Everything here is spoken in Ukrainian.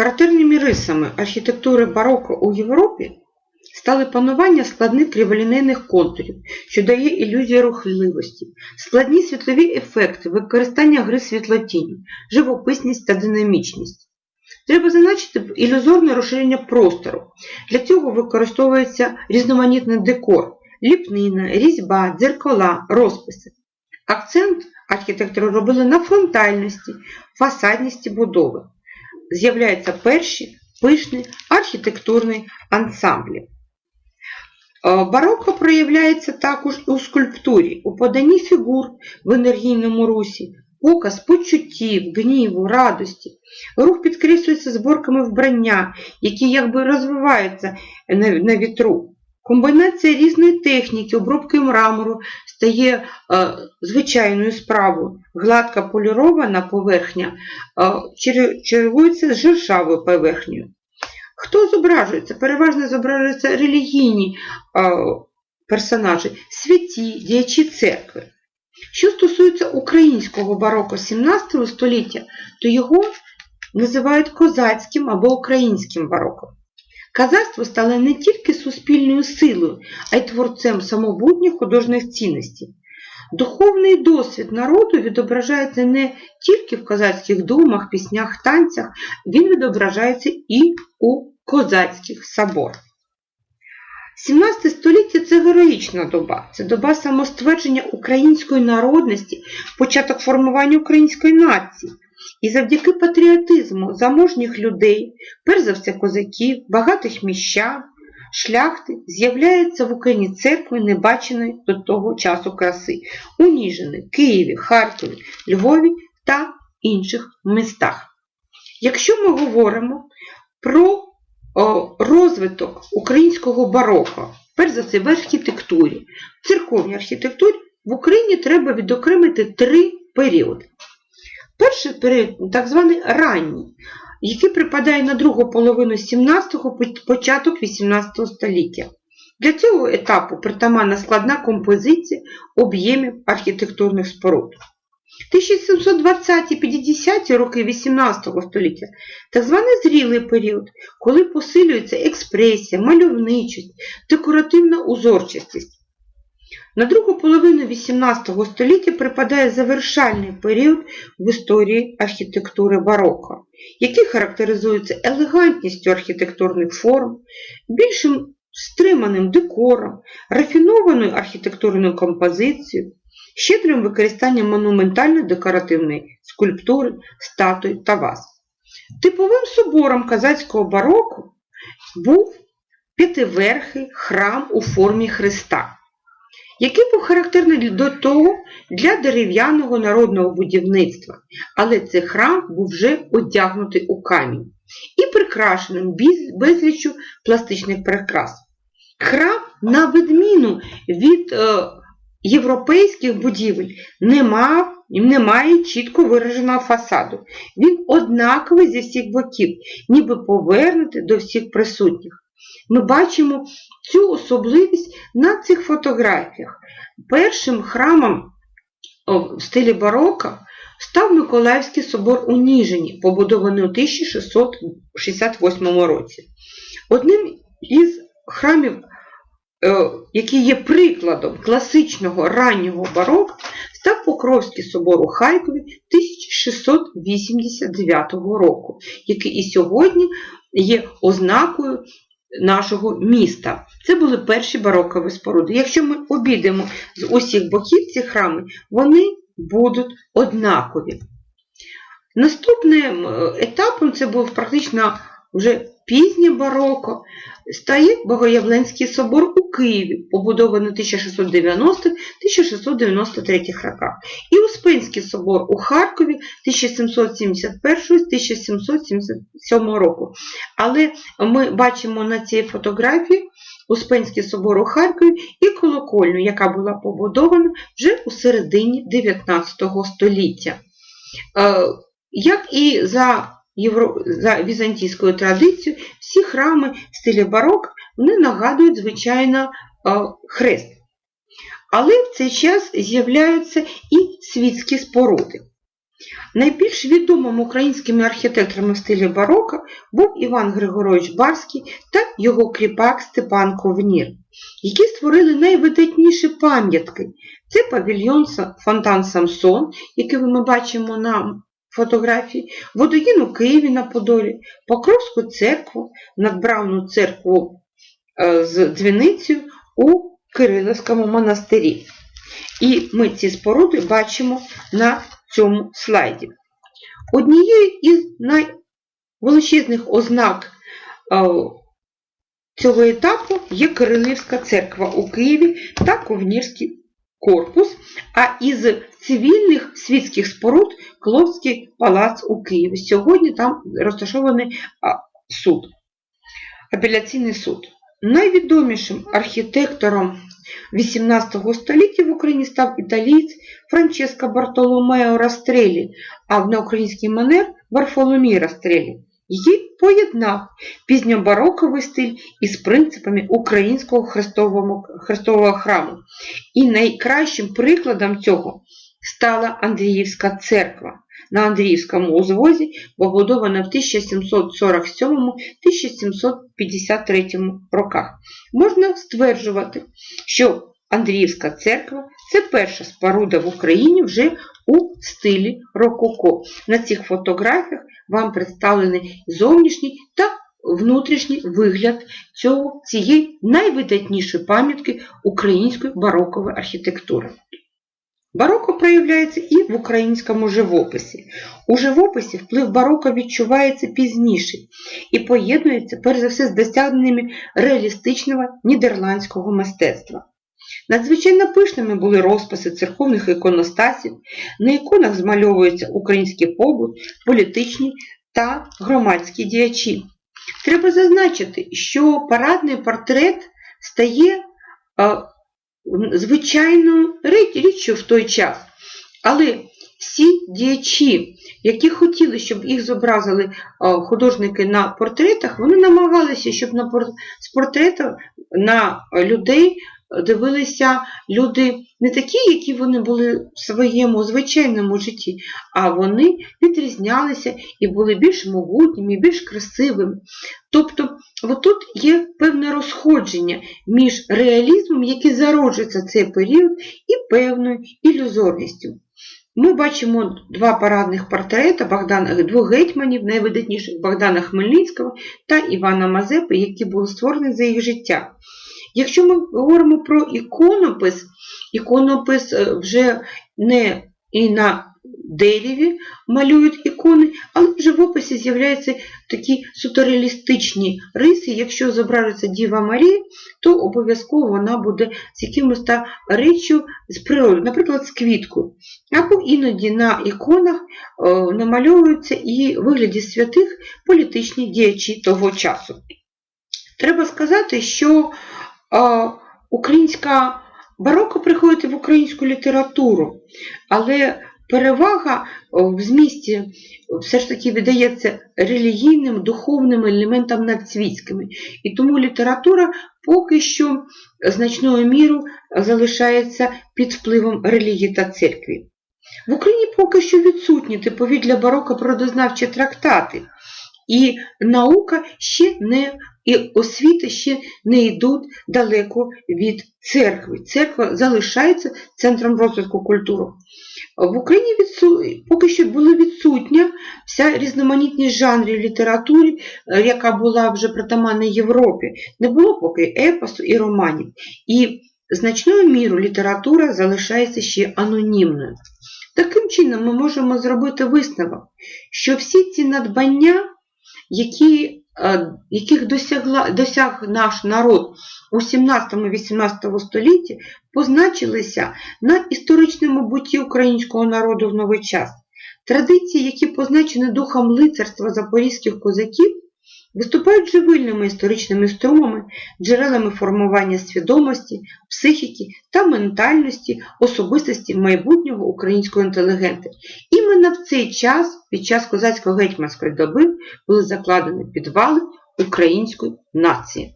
Характерними рисами архітектури бароко у Європі стали панування складних криволінейних контурів, що дає ілюзію рухливості, складні світлові ефекти, використання гри світлотіні, живописність та динамічність. Треба зазначити ілюзорне розширення простору. Для цього використовується різноманітний декор, ліпнина, різьба, дзеркала, розписи. Акцент архітектори робили на фронтальності, фасадності будови. З'являються перші пишні архітектурні ансамблі. Барокко Бароко проявляється також у скульптурі, у поданні фігур в енергійному русі, показ почуттів, гніву, радості. Рух підкреслюється зборками вбрання, які якби розвиваються на вітру. Комбінація різної техніки, обробки мрамору стає е, звичайною справою. Гладка полірована поверхня е, чергується з жиршавою поверхнею. Хто зображується? Переважно зображуються релігійні е, персонажі, святі, діячі церкви. Що стосується українського бароко 17 століття, то його називають козацьким або українським бароком. Казацтво стало не тільки суспільною силою, а й творцем самобутніх художніх цінностей. Духовний досвід народу відображається не тільки в козацьких думах, піснях, танцях, він відображається і у козацьких соборах. 17 століття це героїчна доба, це доба самоствердження української народності, початок формування української нації. І завдяки патріотизму заможніх людей, перш за все козаків, багатих міщан, шляхти, з'являється в Україні церкви небаченої до того часу краси у Ніжині, Києві, Харкові, Львові та інших містах. Якщо ми говоримо про о, розвиток українського бароко, перш за все в архітектурі, в церковній архітектурі, в Україні треба відокремити три періоди. Перший період, так званий ранній, який припадає на другу половину 17-го, початок 18 століття. Для цього етапу притаманна складна композиція об'ємів архітектурних споруд. 1720-50 роки 18 століття так званий зрілий період, коли посилюється експресія, мальовничість, декоративна узорчастість. На другу половину XVIII століття припадає завершальний період в історії архітектури бароко, який характеризується елегантністю архітектурних форм, більшим стриманим декором, рафінованою архітектурною композицією, щедрим використанням монументально-декоративної скульптури, статуй та ваз. Типовим собором казацького бароко був п'ятиверхий храм у формі Христа який був характерний до того для дерев'яного народного будівництва, але цей храм був вже одягнутий у камінь і прикрашеним безліччю пластичних прикрас. Храм, на відміну від е, європейських будівель, не мав не має чітко вираженого фасаду. Він однаковий зі всіх боків, ніби повернутий до всіх присутніх. Ми бачимо цю особливість на цих фотографіях. Першим храмом в стилі бароко став Миколаївський собор у Ніжині, побудований у 1668 році. Одним із храмів, який є прикладом класичного раннього бароко, став Покровський собор у Харкові 1689 року, який і сьогодні є ознакою нашого міста. Це були перші барокові споруди. Якщо ми обійдемо з усіх боків ці храми, вони будуть однакові. Наступним етапом це був практично вже пізнє бароко, стає Богоявленський собор у Києві, побудований у 1690-1693 роках, і Успенський собор у Харкові 1771-1777 року. Але ми бачимо на цій фотографії Успенський собор у Харкові і колокольню, яка була побудована вже у середині 19 століття. Як і за Євро... за візантійською традицією, всі храми в стилі барок вони нагадують, звичайно, хрест. Але в цей час з'являються і світські споруди. Найбільш відомим українськими архітекторами в стилі бароко був Іван Григорович Барський та його кріпак Степан Ковнір, які створили найвидатніші пам'ятки. Це павільйон Фонтан Самсон, який ми бачимо на фотографії, водогін у Києві на Подолі, Покровську церкву, надбравну церкву е, з дзвіницею у Кирилівському монастирі. І ми ці споруди бачимо на цьому слайді. Однією із найвеличезних ознак е, цього етапу є Кирилівська церква у Києві та Ковнірський корпус, а із цивільних світських споруд Кловський палац у Києві. Сьогодні там розташований суд, апеляційний суд. Найвідомішим архітектором 18 століття в Україні став італієць Франческо Бартоломео Растрелі, а в неукраїнський манер Варфоломій Растрелі. Її поєднав пізньобароковий стиль із принципами українського хрестового, храму. І найкращим прикладом цього стала Андріївська церква на Андріївському узвозі, побудована в 1747-1753 роках. Можна стверджувати, що Андріївська церква це перша споруда в Україні вже у стилі рококо. На цих фотографіях вам представлений зовнішній та внутрішній вигляд цього, цієї найвидатнішої пам'ятки української барокової архітектури. Бароко проявляється і в українському живописі. У живописі вплив бароко відчувається пізніше і поєднується перш за все з досягненнями реалістичного нідерландського мистецтва. Надзвичайно пишними були розписи церковних іконостасів, на іконах змальовується український побут, політичні та громадські діячі. Треба зазначити, що парадний портрет стає е, звичайною річчю в той час. Але всі діячі, які хотіли, щоб їх зобразили е, художники на портретах, вони намагалися, щоб на з портрету на людей дивилися люди не такі, які вони були в своєму звичайному житті, а вони відрізнялися і були більш могутніми, більш красивими. Тобто, отут є певне розходження між реалізмом, який зароджується цей період, і певною ілюзорністю. Ми бачимо два парадних портрети Богдана, двох гетьманів, найвидатніших Богдана Хмельницького та Івана Мазепи, які були створені за їх життя. Якщо ми говоримо про іконопис, іконопис е, вже не і на дереві малюють ікони, але в живописі з'являються такі суто реалістичні риси. Якщо зображується Діва Марія, то обов'язково вона буде з якимось та реччю з природи, наприклад, з квіткою. Або іноді на іконах е, намальовуються і вигляді святих політичні діячі того часу. Треба сказати, що українська бароко приходить в українську літературу, але перевага в змісті все ж таки віддається релігійним, духовним елементам надцвітськими. І тому література поки що значною мірою залишається під впливом релігії та церкви. В Україні поки що відсутні типові для бароко природознавчі трактати, і наука ще не і освіта ще не йдуть далеко від церкви. Церква залишається центром розвитку культури. В Україні відсу... поки що була відсутня вся різноманітність жанрів літератури, е, яка була вже притаманна Європі. Не було поки епосу і романів. І значною мірою література залишається ще анонімною. Таким чином, ми можемо зробити висновок, що всі ці надбання, які, е, яких досягла, досяг наш народ у 17-18 столітті, позначилися на історичному буті українського народу в новий час. Традиції, які позначені духом лицарства запорізьких козаків, виступають живильними історичними струмами, джерелами формування свідомості, психіки та ментальності особистості майбутнього українського інтелігента. Іменно в цей час, під час козацько-гетьманської доби, були закладені підвали української нації.